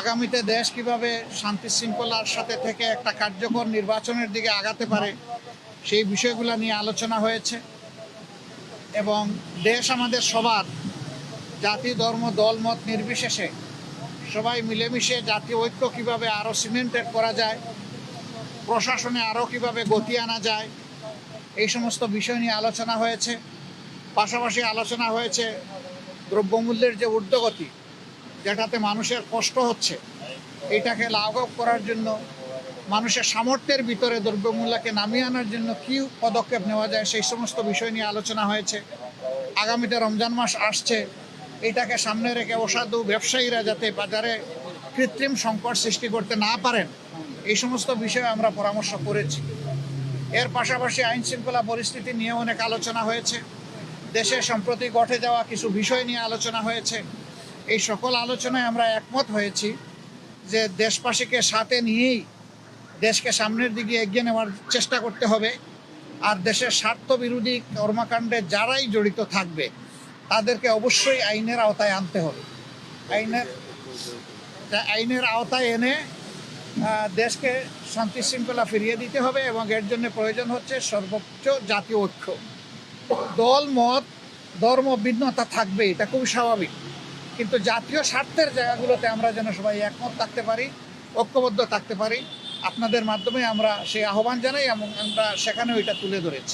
আগামীতে দেশ কীভাবে শান্তি শৃঙ্খলার সাথে থেকে একটা কার্যকর নির্বাচনের দিকে আগাতে পারে, সেই বিষয়গুলো নিয়ে আলোচনা হয়েছে। এবং দেশ আমাদের সবার, জাতি, ধর্ম, দল, মত নির্বিশেষে সবাই মিলেমিশে জাতীয় ঐক্য কীভাবে আরও সিমেন্টেড করা যায়, প্রশাসনে আরও কীভাবে গতি আনা যায়, এই সমস্ত বিষয় নিয়ে আলোচনা হয়েছে। পাশাপাশি আলোচনা হয়েছে দ্রব্যমূল্যের যে ঊর্ধ্বগতি যেটাতে মানুষের কষ্ট হচ্ছে, এটাকে লাঘব করার জন্য, মানুষের সামর্থ্যের ভিতরে দ্রব্যমূল্যকে নামিয়ে আনার জন্য কী পদক্ষেপ নেওয়া যায়, সেই সমস্ত বিষয় নিয়ে আলোচনা হয়েছে। আগামীতে রমজান মাস আসছে, এটাকে সামনে রেখে অসাধু ব্যবসায়ীরা যাতে বাজারে কৃত্রিম সংকট সৃষ্টি করতে না পারেন, এই সমস্ত বিষয়ে আমরা পরামর্শ করেছি। এর পাশাপাশি আইন শৃঙ্খলা পরিস্থিতি নিয়ে অনেক আলোচনা হয়েছে দেশে সম্প্রতি ঘটে যাওয়া কিছু বিষয় নিয়ে আলোচনা হয়েছে। এই সকল আলোচনায় আমরা একমত হয়েছি যে দেশবাসীকে সাথে নিয়েই দেশকে সামনের দিকে এগিয়ে নেওয়ার চেষ্টা করতে হবে। আর দেশের স্বার্থ বিরোধী কর্মকাণ্ডে যারাই জড়িত থাকবে, তাদেরকে অবশ্যই আইনের আওতায় আনতে হবে। আইনের আইনের আওতায় এনে দেশকে শান্তি শৃঙ্খলা ফিরিয়ে দিতে হবে এবং এর জন্য প্রয়োজন হচ্ছে সর্বোচ্চ জাতীয় ঐক্য। দল, মত, ধর্ম, ভিন্নতা থাকবে, এটা খুবই স্বাভাবিক। কিন্তু জাতীয় স্বার্থের জায়গাগুলোতে আমরা যেন সবাই একমত থাকতে পারি, ঐক্যবদ্ধ থাকতে পারি, আপনাদের মাধ্যমে আমরা সেই আহ্বান জানাই এবং আমরা সেখানেও এটা তুলে ধরেছি।